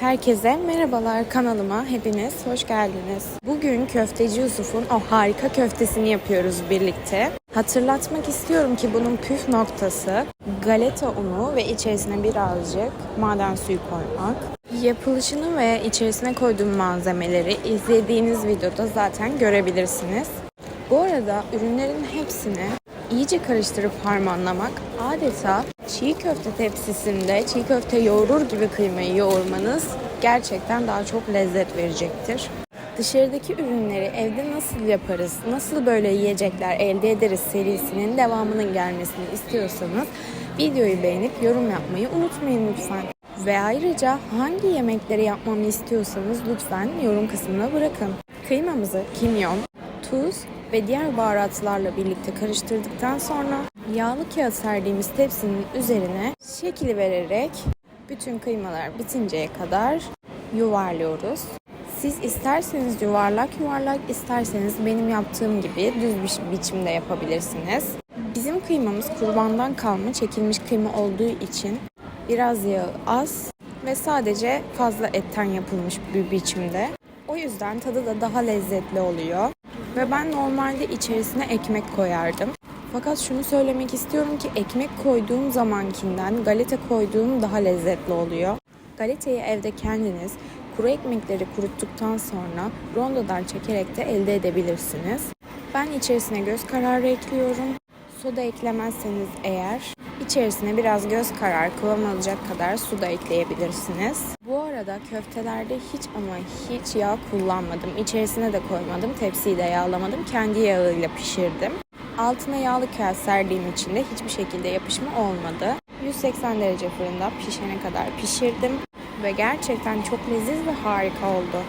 Herkese merhabalar kanalıma hepiniz hoş geldiniz. Bugün Köfteci Yusuf'un o harika köftesini yapıyoruz birlikte. Hatırlatmak istiyorum ki bunun püf noktası galeta unu ve içerisine birazcık maden suyu koymak. Yapılışını ve içerisine koyduğum malzemeleri izlediğiniz videoda zaten görebilirsiniz. Bu arada ürünlerin hepsini iyice karıştırıp harmanlamak adeta çiğ köfte tepsisinde çiğ köfte yoğurur gibi kıymayı yoğurmanız gerçekten daha çok lezzet verecektir. Dışarıdaki ürünleri evde nasıl yaparız, nasıl böyle yiyecekler elde ederiz serisinin devamının gelmesini istiyorsanız videoyu beğenip yorum yapmayı unutmayın lütfen. Ve ayrıca hangi yemekleri yapmamı istiyorsanız lütfen yorum kısmına bırakın. Kıymamızı kimyon, tuz ve diğer baharatlarla birlikte karıştırdıktan sonra yağlı kağıt serdiğimiz tepsinin üzerine şekil vererek bütün kıymalar bitinceye kadar yuvarlıyoruz. Siz isterseniz yuvarlak yuvarlak isterseniz benim yaptığım gibi düz bir biçimde yapabilirsiniz. Bizim kıymamız kurbandan kalma çekilmiş kıyma olduğu için biraz yağı az ve sadece fazla etten yapılmış bir biçimde. O yüzden tadı da daha lezzetli oluyor. Ve ben normalde içerisine ekmek koyardım. Fakat şunu söylemek istiyorum ki ekmek koyduğum zamankinden galeta koyduğum daha lezzetli oluyor. Galetayı evde kendiniz kuru ekmekleri kuruttuktan sonra rondodan çekerek de elde edebilirsiniz. Ben içerisine göz kararı ekliyorum. Soda eklemezseniz eğer içerisine biraz göz kararı kıvam alacak kadar su da ekleyebilirsiniz. Bu arada köftelerde hiç ama hiç yağ kullanmadım. İçerisine de koymadım. Tepsiyi de yağlamadım. Kendi yağıyla pişirdim. Altına yağlı kağıt serdiğim için de hiçbir şekilde yapışma olmadı. 180 derece fırında pişene kadar pişirdim ve gerçekten çok leziz ve harika oldu.